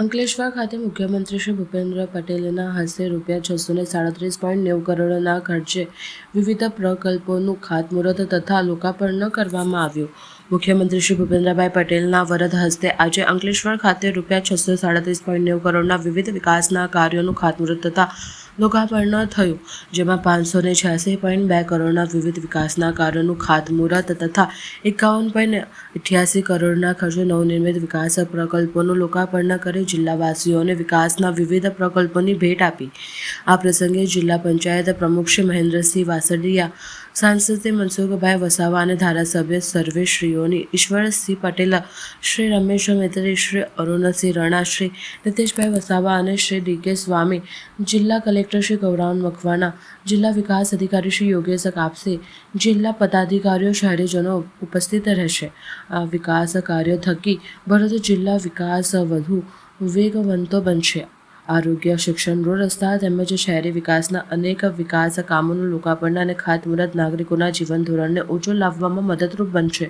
અંકલેશ્વર ખાતે મુખ્યમંત્રી શ્રી ભૂપેન્દ્ર પટેલના હસ્તે રૂપિયા છસો ને સાડત્રીસ પોઈન્ટ નેવું કરોડના ખર્ચે વિવિધ પ્રકલ્પોનું ખાતમુહૂર્ત તથા લોકાર્પણ કરવામાં આવ્યું. મુખ્યમંત્રી શ્રી ભૂપેન્દ્રભાઈ પટેલના વરદ હસ્તે આજે અંકલેશ્વર ખાતે રૂપિયા છસો સાડત્રીસ પોઈન્ટ નેવું કરોડના વિવિધ વિકાસના કાર્યોનું ખાતમુહૂર્ત તથા લોકાર્પણ થયું, જેમાં પાંચસો ને છ્યાસી પોઈન્ટ બે કરોડના વિવિધ વિકાસના કાર્યોનું ખાતમુહૂર્ત તથા એકાવન પોઈન્ટ અઠ્યાસી કરોડના ખર્ચે નવનિર્મિત વિકાસ પ્રકલ્પોનું લોકાર્પણ કરી જિલ્લાવાસીઓને વિકાસના વિવિધ પ્રકલ્પોની ભેટ આપી. આ પ્રસંગે જિલ્લા પંચાયત પ્રમુખ શ્રી મહેન્દ્રસિંહ વાસડિયા સાંસદ શ્રી મનસુખભાઈ વસાવા અને ધારાસભ્ય સર્વેશ્રીઓની ઈશ્વરસિંહ પટેલ, શ્રી રમેશ મૈત્રી, શ્રી અરુણસિંહ રણા, શ્રી નીતિશભાઈ વસાવા અને શ્રી ડી કે સ્વામી, જિલ્લા કલેક્ટર શ્રી ગૌરાવન મકવાના જિલ્લા વિકાસ અધિકારી શ્રી યોગેશ કાપસે, જિલ્લા પદાધિકારીઓ, શહેરીજનો ઉપસ્થિત રહેશે. આ વિકાસ કાર્યો થકી ભરૂચ જિલ્લા વિકાસ વધુ વેગવંતો બનશે. આરોગ્ય, શિક્ષણ, રોડ રસ્તા તેમજ શહેરી વિકાસના અનેક વિકાસ કામોનું લોકાર્પણ અને ખાતમુહૂર્ત નાગરિકોના જીવન ધોરણને ઊંચું લાવવામાં મદદરૂપ બનશે.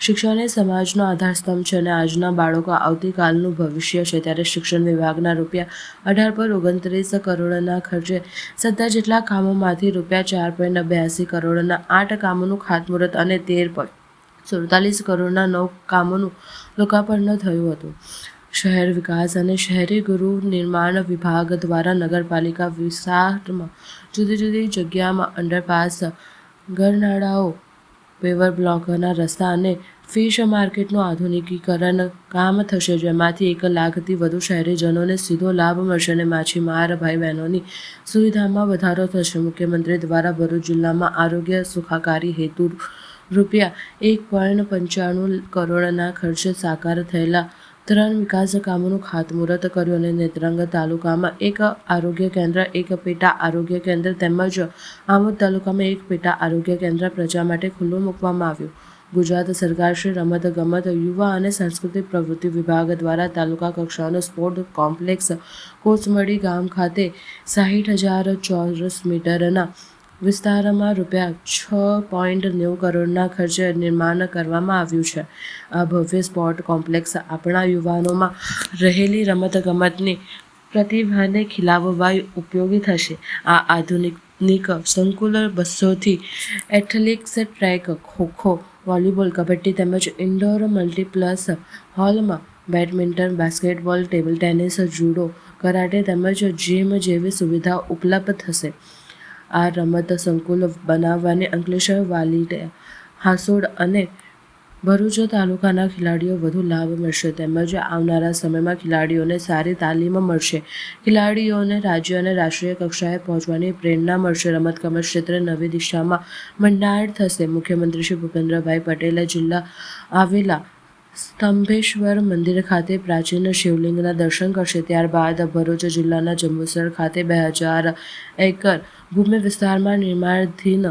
શિક્ષણ એ સમાજનો આધારસ્તંભ છે અને આજના બાળકો આવતીકાલનું ભવિષ્ય છે. ત્યારે શિક્ષણ વિભાગના રૂપિયા અઢાર પોઈન્ટ ઓગણત્રીસ કરોડના ખર્ચે સત્તર જેટલા કામોમાંથી રૂપિયા ચાર પોઈન્ટ બ્યાસી કરોડના આઠ કામોનું ખાતમુહૂર્ત અને તેર પોઈન્ટ સુડતાલીસ કરોડના નવ કામોનું લોકાર્પણ થયું હતું. શહેર વિકાસ અને શહેરી ગૃહ નિર્માણ વિભાગ દ્વારા નગરપાલિકા વિસ્તારમાં જુદી જુદી જગ્યામાં અંડરપાસ ગરનાળાઓ પેવર બ્લોકના રસ્તા અને ફિશ માર્કેટનું આધુનિકીકરણ કામ થશે, જેમાંથી એક લાખથી વધુ શહેરીજનોને સીધો લાભ મળશે અને માછીમાર ભાઈ બહેનોની સુવિધામાં વધારો થશે. મુખ્યમંત્રી દ્વારા ભરૂચ જિલ્લામાં આરોગ્ય સુખાકારી હેતુ રૂપિયા એક પોઈન્ટ પંચાણું કરોડના ખર્ચે સાકાર થયેલા ત્રણ વિકાસ કામોનું ખાતમુહૂર્ત કર્યું અને નેત્રંગ તાલુકામાં એક આરોગ્ય કેન્દ્ર, એક પેટા આરોગ્ય કેન્દ્ર તેમજ આમોદ તાલુકામાં એક પેટા આરોગ્ય કેન્દ્ર પ્રજા માટે ખુલ્લું મૂકવામાં આવ્યું. ગુજરાત સરકાર શ્રી રમત ગમત, યુવા અને સાંસ્કૃતિક પ્રવૃત્તિ વિભાગ દ્વારા તાલુકા કક્ષાનો સ્પોર્ટ કોમ્પ્લેક્સ કોચમડી ગામ ખાતે સાહીઠ હજાર ચોરસ મીટરના વિસ્તારમાં રૂપિયા છ પોઈન્ટ નેવું કરોડના ખર્ચે નિર્માણ કરવામાં આવ્યું છે. આ ભવ્ય સ્પોર્ટ કોમ્પ્લેક્સ આપણા યુવાનોમાં રહેલી રમતગમતની પ્રતિભાને ખીલાવવા ઉપયોગી થશે. આ આધુનિક સંકુલ બસોથી athletics, track, kho kho, volleyball, kabaddi તેમજ ઇન્ડોર મલ્ટીપ્લસ હોલમાં badminton, basketball, table tennis, judo, karate તેમજ જીમ જેવી સુવિધા ઉપલબ્ધ થશે. આ રમત સંકુલ બનાવવાની અંકલેશ્વર વાલી હાસોડ અને ભરૂચ તાલુકાના ખેલાડીઓ વધુ લાભ મળશે. તેમજ આવનારા સમયમાં ખેલાડીઓને સારી તાલીમ મળશે. ખેલાડીઓને રાજ્ય અને રાષ્ટ્રીય કક્ષાએ પહોંચવાની પ્રેરણા મળશે. રમતગમત ક્ષેત્રે નવી દિશામાં મંડાણ થશે. મુખ્યમંત્રી શ્રી ભૂપેન્દ્રભાઈ પટેલે જિલ્લા આવેલા સ્તંભેશ્વર મંદિર ખાતે પ્રાચીન શિવલિંગના દર્શન કરશે. ત્યારબાદ ભરૂચ જિલ્લાના જંબુસર ખાતે બે હજાર એકર ભૂમિ વિસ્તારમાં નિર્માણાધીન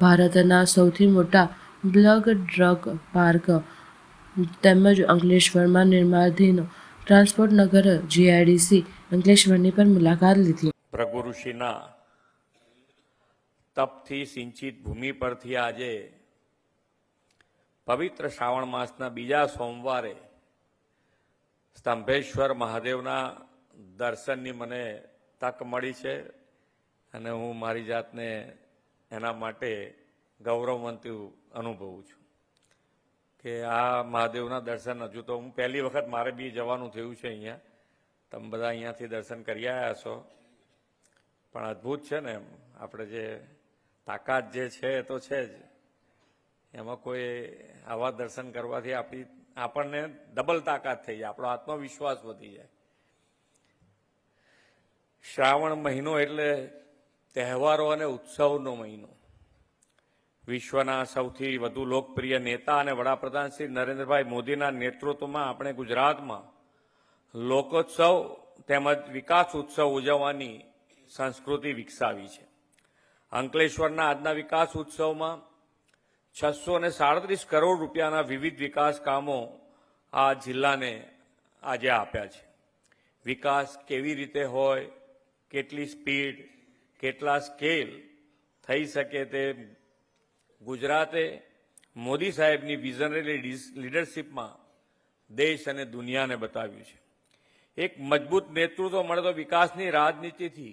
ભારતના સૌથી મોટા બ્લગ ડ્રગ પાર્ક તેમજ અંકલેશ્વરમાં નિર્માણાધીન ટ્રાન્સપોર્ટ નગર જીઆઈડીસી અંકલેશ્વરની પણ મુલાકાત લીધી. પ્રભુ ઋષિના તપથી સિંચિત ભૂમિ પરથી આજે પવિત્ર શ્રાવણ માસના બીજા સોમવારે સ્તંભેશ્વર મહાદેવના દર્શનની મને તક મળી છે. અને હું મારી જાતને એના માટે ગૌરવવંતુ અનુભવું છું. કે આ મહાદેવના દર્શન હજુ તો હું પહેલી વખત મારે બી જવાનું થયું છે અહીંયા. તમે બધા અહીંયાથી દર્શન કરી આવ્યા છો. પણ અદ્ભુત છે ને આપણે જે તાકાત જે છે એ તો છે જ. એમાં કોઈ આવા દર્શન કરવાથી આપણી આપણને ડબલ તાકાત થઈ જાય. આપણો આત્મવિશ્વાસ વધી જાય. શ્રાવણ મહિનો એટલે તહેવારો અને ઉત્સવનો મહિનો. વિશ્વના સૌથી વધુ લોકપ્રિય નેતા અને વડાપ્રધાન શ્રી નરેન્દ્રભાઈ મોદીના નેતૃત્વમાં આપણે ગુજરાતમાં લોકોત્સવ તેમજ વિકાસ ઉત્સવ ઉજવવાની સંસ્કૃતિ વિકસાવી છે. અંકલેશ્વરના આજના વિકાસ ઉત્સવમાં છસો ને સાડત્રીસ કરોડ રૂપિયાના વિવિધ વિકાસ કામો આ જિલ્લાને આજે આપ્યા છે. વિકાસ કેવી રીતે હોય, કેટલી સ્પીડ કેટલા સ્કેલ થઈ શકે તે ગુજરાતે મોદી સાહેબની વિઝનરી લીડરશીપમાં દેશ અને દુનિયાને બતાવ્યું છે. એક મજબૂત નેતૃત્વ મળે તો વિકાસની રાજનીતિથી